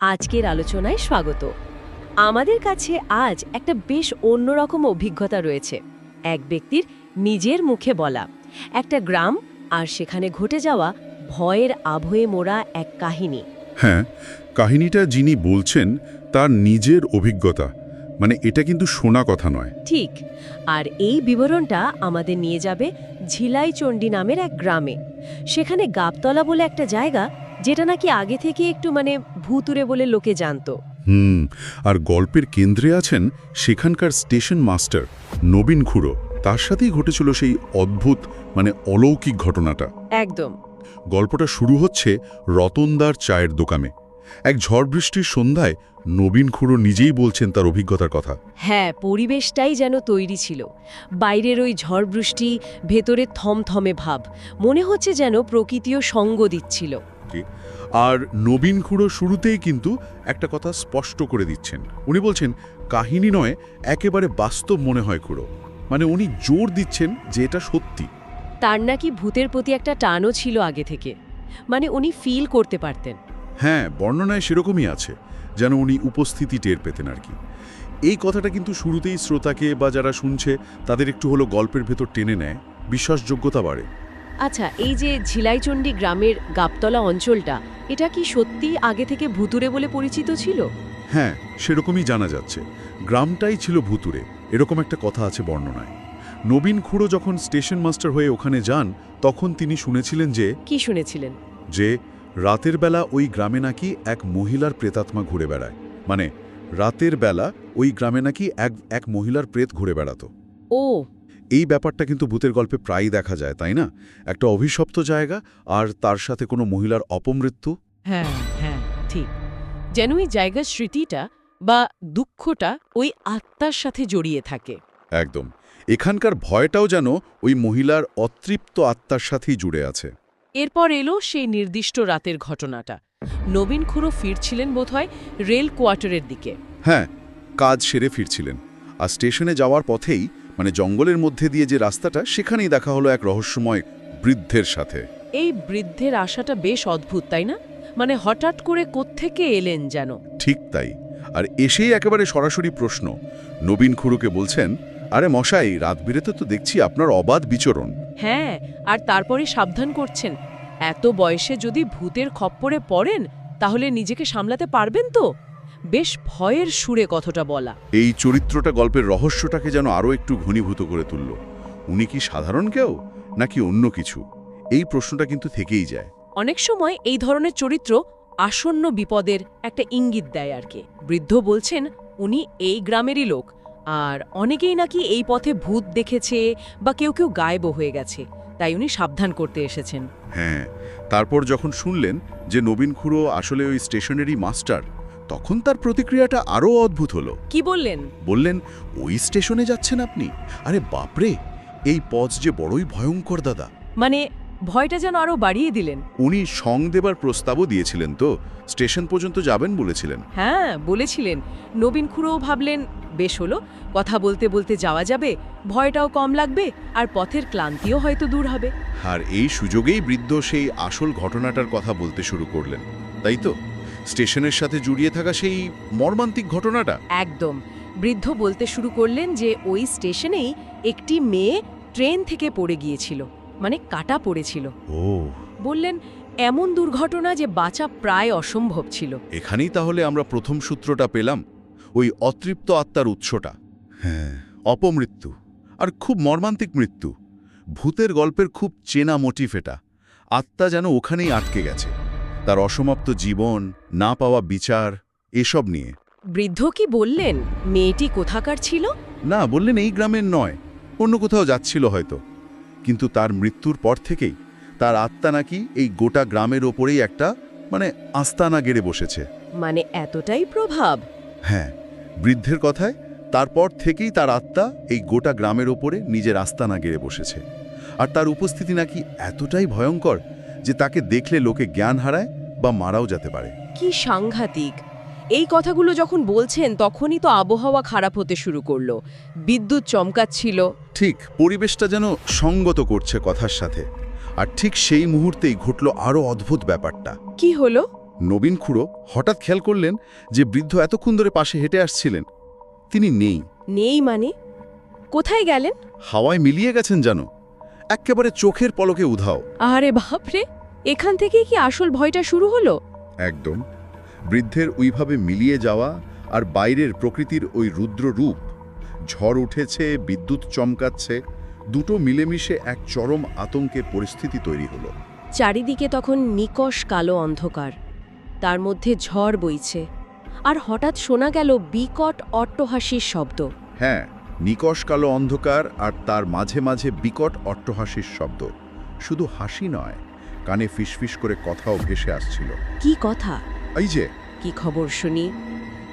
আজকের আলোচনায় স্বাগত। আমাদের কাছে আজ একটা বেশ অন্যরকম অভিজ্ঞতা রয়েছে। এক ব্যক্তির নিজের মুখে বলা একটা গ্রাম আর সেখানে ঘটে যাওয়া ভয়ের আভয়ে মোড়া এক কাহিনী। হ্যাঁ কাহিনীটা যিনি বলছেন তার নিজের অভিজ্ঞতা মানে এটা কিন্তু শোনা কথা নয়। ঠিক আর এই বিবরণটা আমাদের নিয়ে যাবে ঝিলাইচণ্ডী নামের এক গ্রামে। সেখানে গাবতলা বলে একটা জায়গা যেটা নাকি আগে থেকে একটু মানে ভূতুরে বলে লোকে জানতো। হুম আর গল্পের কেন্দ্রে আছেন সেখানকার স্টেশন মাস্টার নবীন খুড়ো। তার সাথেই ঘটেছিল সেই অদ্ভুত মানে অলৌকিক ঘটনাটা। একদম। গল্পটা শুরু হচ্ছে রতনদার চায়ের দোকানে। এক ঝড় বৃষ্টির সন্ধ্যায় নবীন খুঁড়ো নিজেই বলছেন তার অভিজ্ঞতার কথা। হ্যাঁ পরিবেশটাই যেন তৈরি ছিল। বাইরের ওই ঝড় বৃষ্টি ভেতরে থমথমে ভাব। মনে হচ্ছে যেন প্রকৃতিও সঙ্গ দিচ্ছিল। আর নবীন খুঁড়ো শুরুতেই কিন্তু একটা কথা স্পষ্ট করে দিচ্ছেন। উনি বলছেন কাহিনী নয় একেবারে বাস্তব মনে হয় খুঁড়ো। মানে উনি জোর দিচ্ছেন যে এটা সত্যি। তার নাকি ভূতের প্রতি একটা টানও ছিল আগে থেকে। মানে উনি ফিল করতে পারতেন। হ্যাঁ বর্ণনায় সেরকমই আছে যেন উনি উপস্থিতি টের পেতেন আর কি। এই কথাটা কিন্তু শুরুতেই শ্রোতাকে বা যারা শুনছে তাদের একটু হলো গল্পের ভেতর টেনে নেয়। বিশ্বাসযোগ্যতা বাড়ে। আচ্ছা এই যে ঝিলাইচণ্ডী গ্রামের গাবতলা অঞ্চলটা এটা কি সত্যি আগে থেকে ভুতুরে বলে পরিচিত ছিল? হ্যাঁ সেরকমই জানা যাচ্ছে। গ্রামটাই ছিল ভুতুরে এরকম একটা কথা আছে বর্ণনায়। নবীন খুঁড়ো যখন স্টেশন মাস্টার হয়ে ওখানে যান তখন তিনি শুনেছিলেন যে কি শুনেছিলেন? যে রাতের বেলা ওই গ্রামে নাকি এক মহিলার প্রেতাত্মা ঘুরে বেড়ায়। মানে রাতের বেলা ওই গ্রামে নাকি এক এক মহিলার প্রেত ঘুরে বেড়াতো। ও এই ব্যাপারটা কিন্তু ভূতের গল্পে প্রায়ই দেখা যায় তাই না? একটা অভিশপ্ত জায়গা আর তার সাথে কোনো মহিলার অপমৃত্যু। হ্যাঁ হ্যাঁ ঠিক। যেন ওই জায়গার স্মৃতিটা বা দুঃখটা ওই আত্মার সাথে জড়িয়ে থাকে। একদম। এখানকার ভয়টাও যেন ওই মহিলার অতৃপ্ত আত্মার সাথেই জুড়ে আছে। এরপর এলো সেই নির্দিষ্ট রাতের ঘটনাটা। নবীন খুঁড়ো ফিরছিলেন বোধহয় রেল কোয়ার্টারের দিকে। হ্যাঁ কাজ সেরে ফিরছিলেন। আর স্টেশনে যাওয়ার পথেই মানে জঙ্গলের মধ্যে দিয়ে যে রাস্তাটা সেখানেই দেখা হলো এক রহস্যময় বৃদ্ধের সাথে। এই বৃদ্ধের আশাটা বেশ অদ্ভুত তাই না? মানে হঠাৎ করে কোত্থেকে এলেন যেন? ঠিক তাই। আর এসেই একেবারে সরাসরি প্রশ্ন। নবীন খুড়ুকে বলছেন আরে মশাই রাত বিরেতে তো দেখছি আপনার অবাধ বিচরণ। হ্যাঁ আর তারপরে সাবধান করছেন। এত বয়সে যদি ভূতের খপ্পরে পড়েন তাহলে নিজেকে সামলাতে পারবেন তো? বেশ ভয়ের সুরে কথাটা বলা। এই চরিত্রটা গল্পের রহস্যটাকে যেন আরও একটু ঘনীভূত করে তুলল। উনি কি সাধারণ কেউ নাকি অন্য কিছু? এই প্রশ্নটা কিন্তু থেকেই যায়। অনেক সময় এই ধরনের চরিত্র আসন্ন বিপদের একটা ইঙ্গিত দেয় আর কি। বৃদ্ধ বলছেন উনি এই গ্রামেরই লোক আর অনেকেই নাকি এই পথে ভূত দেখেছে বা কেউ কেউ গায়েব হয়ে গেছে তাই উনি সাবধান করতে এসেছেন। হ্যাঁ তারপর যখন শুনলেন যে নবীন খুড়ো আসলে ওই স্টেশনেরই মাস্টার তখন তার প্রতিক্রিয়াটা আরও অদ্ভুত হলো। কি বললেন? বললেন ওই স্টেশনে যাচ্ছেন আপনি? আরে বাপরে! এই পথ যে বড়ই ভয়ঙ্কর দাদা! মানে ভয়টা যেন আরও বাড়িয়ে দিলেন। উনি সং দেবার প্রস্তাবও দিয়েছিলেন তো। স্টেশন পর্যন্ত যাবেন বলেছিলেন। হ্যাঁ বলেছিলেন। নবীন খুঁড়োও ভাবলেন বেশ হলো কথা বলতে বলতে যাওয়া যাবে ভয়টাও কম লাগবে আর পথের ক্লান্তিও হয়তো দূর হবে। আর এই সুযোগেই বৃদ্ধ সেই আসল ঘটনাটার কথা বলতে শুরু করলেন তাই তো? স্টেশনের সাথে জড়িয়ে থাকা সেই মর্মান্তিক ঘটনাটা? একদম। বৃদ্ধ বলতে শুরু করলেন যে ওই স্টেশনেই একটি মেয়ে ট্রেন থেকে পড়ে গিয়েছিল মানে কাটা পড়েছিল। ও বললেন এমন দুর্ঘটনা যে বাঁচা প্রায় অসম্ভব ছিল। এখানেই তাহলে আমরা প্রথম সূত্রটা পেলাম ওই অতৃপ্ত আত্মার উৎসটা। হ্যাঁ। অপমৃত্যু আর খুব মর্মান্তিক মৃত্যু। ভূতের গল্পের খুব চেনা মোটিভ এটা। আত্মা যেন ওখানেই আটকে গেছে। তার অসমাপ্ত জীবন না পাওয়া বিচার এসব নিয়ে। বৃদ্ধ কি বললেন মেয়েটি কোথাকার ছিল? না বললেন এই গ্রামের নয় অন্য কোথাও যাচ্ছিল হয়তো। কিন্তু তার মৃত্যুর পর থেকেই তার আত্মা নাকি এই গোটা গ্রামের ওপরেই একটা মানে আস্তানা গেড়ে বসেছে। মানে এতটাই প্রভাব। হ্যাঁ বৃদ্ধের কথায় তারপর থেকেই তার আত্মা এই গোটা গ্রামের ওপরে নিজের আস্তানা গেড়ে বসেছে। আর তার উপস্থিতি নাকি এতটাই ভয়ঙ্কর যে তাকে দেখলে লোকে জ্ঞান হারায় বা মারাও যেতে পারে। কি সাংঘাতিক। এই কথাগুলো যখন বলছেন তখনই তো আবহাওয়া খারাপ হতে শুরু করল। বিদ্যুৎ চমকাচ্ছিল। ঠিক পরিবেশটা যেন সঙ্গত করছে কথার সাথে। আর ঠিক সেই মুহূর্তেই ঘটল আরও অদ্ভুত ব্যাপারটা। কি হলো? নবীন খুড়ো হঠাৎ খেয়াল করলেন যে বৃদ্ধ এতক্ষণ ধরে পাশে হেঁটে আসছিলেন। তিনি নেই। নেই মানে? কোথায় গেলেন? হাওয়ায় মিলিয়ে গেছেন জানো একেবারে চোখের পলকে উধাও। আরে বাপরে! এখান থেকেই কি আসল ভয়টা শুরু হলো? একদম। বৃদ্ধের ওইভাবে মিলিয়ে যাওয়া আর বাইরের প্রকৃতির ওই রুদ্র রূপ। ঝড় উঠেছে বিদ্যুৎ চমকাচ্ছে দুটো মিলেমিশে এক চরম আতঙ্কের পরিস্থিতি তৈরি হলো। চারিদিকে তখন নিকষ কালো অন্ধকার। তার মধ্যে ঝড় বইছে। আর হঠাৎ শোনা গেল বিকট অট্টহাসির শব্দ। হ্যাঁ নিকষ কালো অন্ধকার আর তার মাঝে মাঝে বিকট অট্টহাসির শব্দ। শুধু হাসি নয় কানে ফিসফিস করে কথাও ভেসে আসছিল। কি কথা? এই যে। কি খবর শুনি?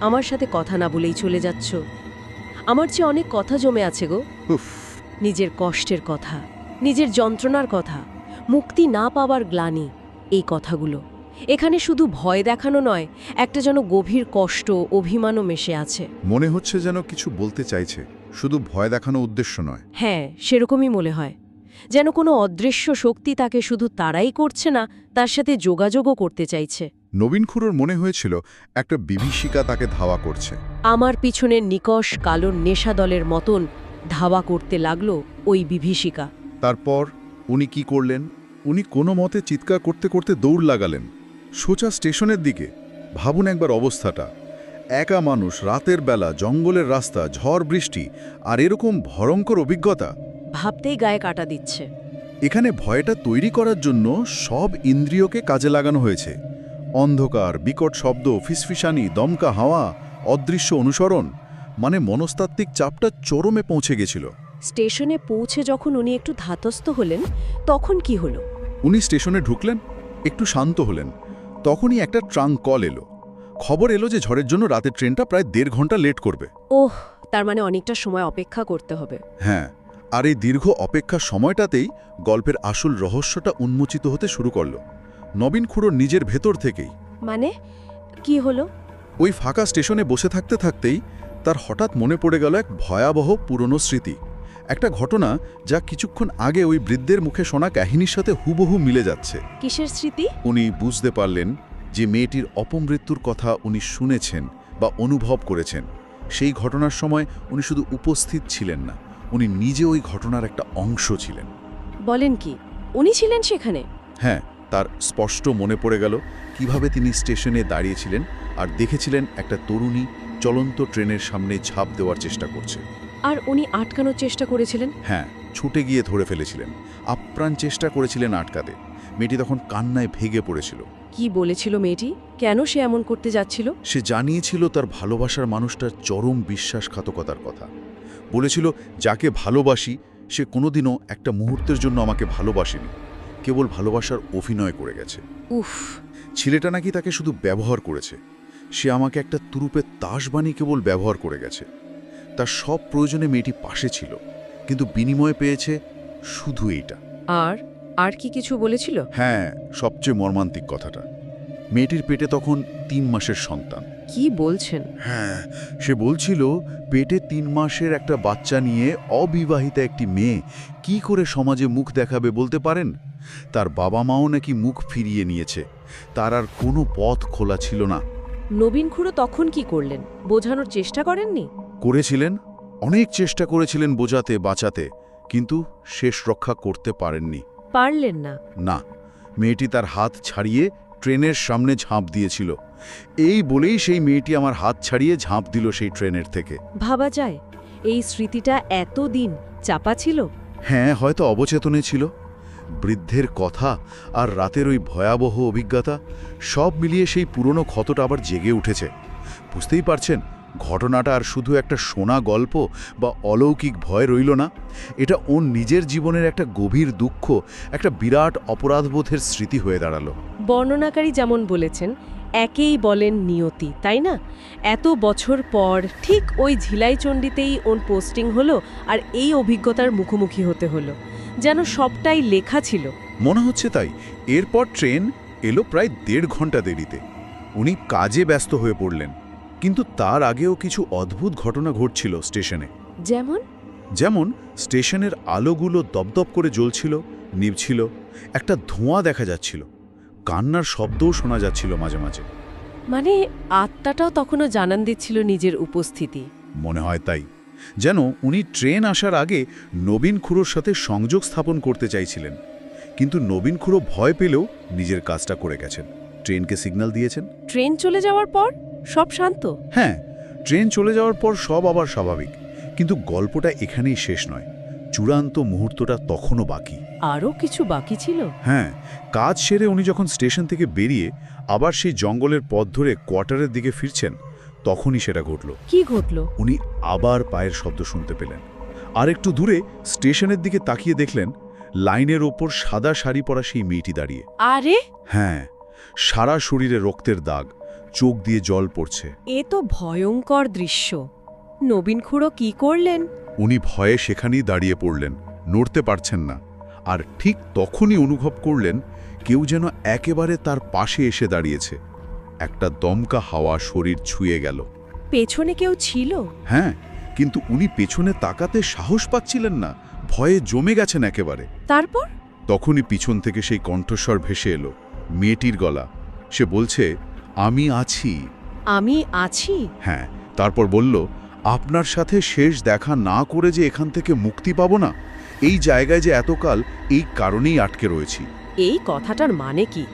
আমার সাথে কথা না বলেই চলে যাচ্ছ। আমার চেয়ে অনেক কথা জমে আছে গো। উফ। নিজের কষ্টের কথা নিজের যন্ত্রণার কথা মুক্তি না পাওয়ার গ্লানি এই কথাগুলো। এখানে শুধু ভয় দেখানো নয় একটা যেন গভীর কষ্ট অভিমানও মেশে আছে। মনে হচ্ছে যেন কিছু বলতে চাইছে শুধু ভয় দেখানো উদ্দেশ্য নয়। হ্যাঁ সেরকমই মনে হয়। যেন কোনো অদৃশ্য শক্তি তাকে শুধু তারাই করছে না তার সাথে যোগাযোগও করতে চাইছে। নবীন খুড়োর মনে হয়েছিল একটা বিভীষিকা তাকে ধাওয়া করছে। আমার পিছনের নিকষ কালো নেশা দলের মতন ধাওয়া করতে লাগল ওই বিভীষিকা। তারপর উনি কি করলেন? উনি কোনো মতে চিৎকার করতে করতে দৌড় লাগালেন। সোজা স্টেশনের দিকে। ভাবুন একবার অবস্থাটা। একা মানুষ রাতের বেলা জঙ্গলের রাস্তা ঝড় বৃষ্টি আর এরকম ভয়ঙ্কর অভিজ্ঞতা। ভাবতেই গায়ে কাটা দিচ্ছে। এখানে ভয়টা তৈরি করার জন্য সব ইন্দ্রিয়কে কাজে লাগানো হয়েছে। অন্ধকার বিকট শব্দ ফিসফিসানি দমকা হাওয়া অদৃশ্য অনুসরণ মানে মনস্তাত্ত্বিক চাপটা চরমে পৌঁছে গেছিল। স্টেশনে পৌঁছে যখন উনি একটু ধাতস্থ হলেন তখন কি হলো? উনি স্টেশনে ঢুকলেন একটু শান্ত হলেন। তখনই একটা ট্রাঙ্ক কল এলো। খবর এলো যে ঝড়ের জন্য রাতের ট্রেনটা প্রায় দেড় ঘণ্টা লেট করবে। ওহ তার মানে অনেকটা সময় অপেক্ষা করতে হবে। হ্যাঁ আর এই দীর্ঘ অপেক্ষার সময়টাতেই গল্পের আসল রহস্যটা উন্মোচিত হতে শুরু করল। নবীন খুড়োর নিজের ভেতর থেকেই। মানে? কি হলো? ওই ফাঁকা স্টেশনে বসে থাকতে থাকতেই তার হঠাৎ মনে পড়ে গেল এক ভয়াবহ পুরনো স্মৃতি। একটা ঘটনা যা কিছুক্ষণ আগে ওই বৃদ্ধের মুখে শোনা কাহিনীর সাথে হুবহু মিলে যাচ্ছে। কিসের স্মৃতি? উনি বুঝতে পারলেন যে মেয়েটির অপমৃত্যুর কথা উনি শুনেছেন বা অনুভব করেছেন। সেই ঘটনার সময় উনি শুধু উপস্থিত ছিলেন না। উনি নিজে ওই ঘটনার একটা অংশ ছিলেন। বলেন কি উনি ছিলেন সেখানে? হ্যাঁ তার স্পষ্ট মনে পড়ে গেল কীভাবে তিনি স্টেশনে দাঁড়িয়েছিলেন আর দেখেছিলেন একটা তরুণী চলন্ত ট্রেনের সামনে ঝাঁপ দেওয়ার চেষ্টা করছে। আর উনি আটকানোর চেষ্টা করেছিলেন? হ্যাঁ ছুটে গিয়ে ধরে ফেলেছিলেন। আপ্রাণ চেষ্টা করেছিলেন আটকাতে। মেয়েটি তখন কান্নায় ভেগে পড়েছিল। কি বলেছিল মেয়েটি? কেন সে এমন করতে যাচ্ছিল? সে জানিয়েছিল তার ভালোবাসার মানুষটার চরম বিশ্বাসঘাতকতার কথা। বলেছিল যাকে ভালোবাসি সে কোনোদিনও একটা মুহূর্তের জন্য আমাকে ভালোবাসেনি। কেবল ভালোবাসার অভিনয় করে গেছে। উফ। ছেলেটা নাকি তাকে শুধু ব্যবহার করেছে। সে আমাকে একটা তুরুপের তাস বানিয়ে কেবল ব্যবহার করে গেছে। তার সব প্রয়োজনে মেয়েটি পাশে ছিল কিন্তু বিনিময়ে পেয়েছে শুধু এইটা। আর? আর কি কিছু বলেছিল? হ্যাঁ সবচেয়ে মর্মান্তিক কথাটা। মেয়েটির পেটে তখন তিন মাসের সন্তান। কি বলছেন? হ্যাঁ সে বলছিল পেটে তিন মাসের একটা বাচ্চা নিয়ে অবিবাহিতা একটি মেয়ে কি করে সমাজে মুখ দেখাবে বলতে পারেন? তার বাবা মাও নাকি মুখ ফিরিয়ে নিয়েছে। তার আর কোনো পথ খোলা ছিল না। নবীন খুড়ো তখন কি করলেন? বোঝানোর চেষ্টা করেননি? করেছিলেন অনেক চেষ্টা করেছিলেন বোঝাতে বাঁচাতে কিন্তু শেষ রক্ষা করতে পারেননি। পারলেন না। না মেয়েটি তার হাত ছাড়িয়ে ট্রেনের সামনে ঝাঁপ দিয়েছিল। এই বলেই সেই মেয়েটি আমার হাত ছাড়িয়ে ঝাঁপ দিল সেই ট্রেনের থেকে। ভাবা যায় এই স্মৃতিটা এতদিন চাপা ছিল? হ্যাঁ হয়তো অবচেতনে ছিল। বৃদ্ধের কথা আর রাতের ওই ভয়াবহ অভিজ্ঞতা সব মিলিয়ে সেই পুরনো ক্ষতটা আবার জেগে উঠেছে। বুঝতেই পারছেন ঘটনাটা আর শুধু একটা শোনা গল্প বা অলৌকিক ভয় রইল না এটা ওর নিজের জীবনের একটা গভীর দুঃখ একটা বিরাট অপরাধবোধের স্মৃতি হয়ে দাঁড়াল। বর্ণনাকারী যেমন বলেছেন একেই বলেন নিয়তি তাই না? এত বছর পর ঠিক ওই ঝিলাইচণ্ডীতেই ওর পোস্টিং হলো আর এই অভিজ্ঞতার মুখোমুখি হতে হলো। যেন সবটাই লেখা ছিল। মনে হচ্ছে তাই। এরপর ট্রেন এলো প্রায় দেড় ঘণ্টা দেরিতে। উনি কাজে ব্যস্ত হয়ে পড়লেন। কিন্তু তার আগেও কিছু অদ্ভুত ঘটনা ঘটছিল স্টেশনে। যেমন? যেমন স্টেশনের আলোগুলো দপদপ করে জ্বলছিল নিভছিল একটা ধোঁয়া দেখা যাচ্ছিল কান্নার শব্দও শোনা যাচ্ছিল মাঝে মাঝে। মানে আত্মাটাও তখনও জানান দিচ্ছিল নিজের উপস্থিতি। মনে হয় তাই। যেন উনি ট্রেন আসার আগে নবীন খুড়োর সাথে সংযোগ স্থাপন করতে চাইছিলেন। কিন্তু নবীন খুড়ো ভয় পেলেও নিজের কাজটা করে গেছেন। ট্রেনকে সিগন্যাল দিয়েছেন। ট্রেন চলে যাওয়ার পর? সব শান্ত? হ্যাঁ ট্রেন চলে যাওয়ার পর সব আবার স্বাভাবিক। কিন্তু গল্পটা এখানেই শেষ নয়। চূড়ান্ত মুহূর্তটা তখনও বাকি। আরও কিছু বাকি ছিল? হ্যাঁ কাজ সেরে উনি যখন স্টেশন থেকে বেরিয়ে আবার সেই জঙ্গলের পথ ধরে কোয়ার্টারের দিকে ফিরছেন তখনই সেটা ঘটল। কি ঘটল? উনি আবার পায়ের শব্দ শুনতে পেলেন। আর একটু দূরে স্টেশনের দিকে তাকিয়ে দেখলেন লাইনের ওপর সাদা শাড়ি পরা সেই মেয়েটি দাঁড়িয়ে। আরে! হ্যাঁ সারা শরীরে রক্তের দাগ। চোখ দিয়ে জল পড়ছে। এ তো ভয়ঙ্কর দৃশ্য। নবীন খুড়ো কি করলেন? উনি ভয়ে সেখানেই দাঁড়িয়ে পড়লেন নড়তে পারছেন না। আর ঠিক তখনই অনুভব করলেন কেউ যেন একেবারে তার পাশে এসে দাঁড়িয়েছে। একটা দমকা হাওয়া শরীর ছুঁয়ে গেল। পেছনে কেউ ছিল? হ্যাঁ কিন্তু উনি পেছনে তাকাতে সাহস পাচ্ছিলেন না। ভয়ে জমে গেছেন একেবারে। তারপর? তখনই পিছন থেকে সেই কণ্ঠস্বর ভেসে এলো। মেয়েটির গলা। সে বলছে আমি আছি। আমি আছি? হ্যাঁ তারপর বলল আপনার সাথে শেষ দেখা না করে যে এখান থেকে মুক্তি পাব না? এই জায়গায় যে এতকাল এই কারণেই আটকে রয়েছি। এই কথাটার মানে কি?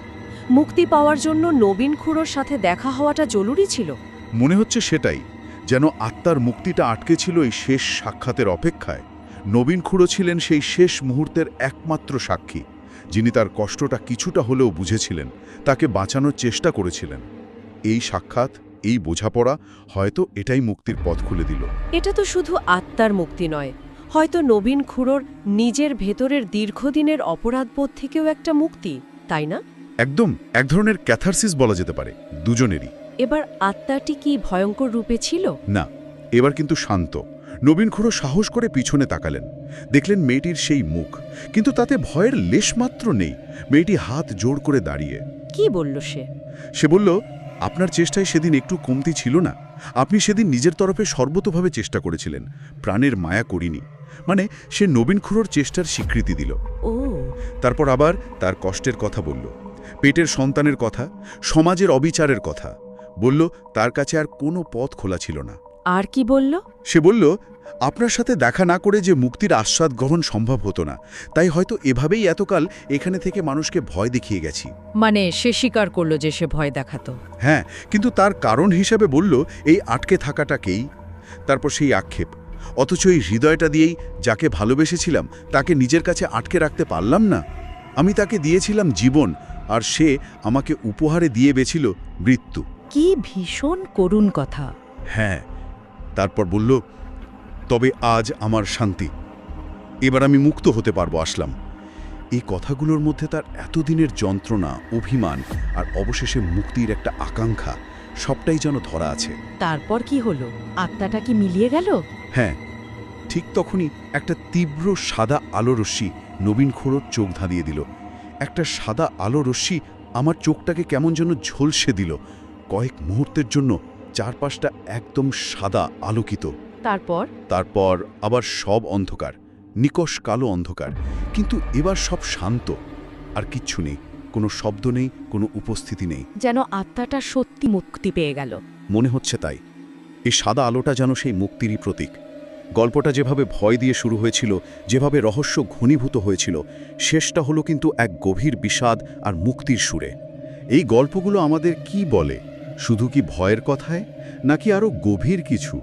মুক্তি পাওয়ার জন্য নবীন খুঁড়োর সাথে দেখা হওয়াটা জরুরি ছিল? মনে হচ্ছে সেটাই যেন আত্মার মুক্তিটা আটকে ছিল এই শেষ সাক্ষাতের অপেক্ষায়। নবীন খুঁড়ো ছিলেন সেই শেষ মুহূর্তের একমাত্র সাক্ষী। যিনি তার কষ্টটা কিছুটা হলেও বুঝেছিলেন তাকে বাঁচানোর চেষ্টা করেছিলেন। এই সাক্ষাৎ এই বোঝাপড়া হয়তো এটাই মুক্তির পথ খুলে দিল। এটা তো শুধু আত্মার মুক্তি নয় হয়তো নবীন খুড়োর নিজের ভেতরের দীর্ঘদিনের অপরাধবোধ থেকেও একটা মুক্তি তাই না? একদম এক ধরনের ক্যাথারসিস বলা যেতে পারে দুজনেরই। এবার আত্মাটি কি ভয়ঙ্কর রূপে ছিল? না এবার কিন্তু শান্ত। নবীন খুঁড়ো সাহস করে পিছনে তাকালেন। দেখলেন মেয়েটির সেই মুখ কিন্তু তাতে ভয়ের লেশমাত্র নেই। মেয়েটি হাত জোর করে দাঁড়িয়ে। কি বলল সে? সে বলল আপনার চেষ্টায় সেদিন একটু কমতি ছিল না? আপনি সেদিন নিজের তরফে সর্বতোভাবে চেষ্টা করেছিলেন। প্রাণের মায়া করিনি। মানে সে নবীন খুঁড়োর চেষ্টার স্বীকৃতি দিল। ও। তারপর আবার তার কষ্টের কথা বলল। পেটের সন্তানের কথা সমাজের অবিচারের কথা। বলল তার কাছে আর কোনো পথ খোলা ছিল না। আর কি বলল? সে বলল আপনার সাথে দেখা না করে যে মুক্তির আস্বাদ গ্রহণ সম্ভব হতো না তাই হয়তো এভাবেই এতকাল এখানে থেকে মানুষকে ভয় দেখিয়ে গেছি। মানে সে স্বীকার করল যে সে ভয় দেখাতো। হ্যাঁ কিন্তু তার কারণ হিসাবে বলল এই আটকে থাকাটাকেই তারপর সেই আক্ষেপ অথচ এই হৃদয়টা দিয়েই যাকে ভালোবেসেছিলাম তাকে নিজের কাছে আটকে রাখতে পারলাম না। আমি তাকে দিয়েছিলাম জীবন আর সে আমাকে উপহারে দিয়ে বেছিল মৃত্যু। কি ভীষণ করুণ কথা। হ্যাঁ তারপর বলল তবে আজ আমার শান্তি। এবার আমি মুক্ত হতে পারব আসলাম। এই কথাগুলোর মধ্যে তার এতদিনের যন্ত্রণা অভিমান আর অবশেষে মুক্তির একটা আকাঙ্ক্ষা সবটাই যেন ধরা আছে। তারপর কি হলো? আত্মাটা কি মিলিয়ে গেল? হ্যাঁ ঠিক তখনই একটা তীব্র সাদা আলো রশ্মি নবীন খোড়োর চোখ ধাঁধিয়ে দিল। একটা সাদা আলো রশ্মি আমার চোখটাকে কেমন যেন ঝলসে দিল। কয়েক মুহূর্তের জন্য চারপাশটা একদম সাদা আলোকিত। তারপর? তারপর আবার সব অন্ধকার নিকষ কালো অন্ধকার। কিন্তু এবার সব শান্ত। আর কিচ্ছু নেই কোনো শব্দ নেই কোনো উপস্থিতি নেই। যেন আত্মাটা সত্যি মুক্তি পেয়ে গেল। মনে হচ্ছে তাই। এই সাদা আলোটা যেন সেই মুক্তিরই প্রতীক। গল্পটা যেভাবে ভয় দিয়ে শুরু হয়েছিল যেভাবে রহস্য ঘনীভূত হয়েছিল শেষটা হলো কিন্তু এক গভীর বিষাদ আর মুক্তির সুরে। এই গল্পগুলো আমাদের কি বলে? শুধু কি ভয়ের কথায় নাকি আরও গভীর কিছু?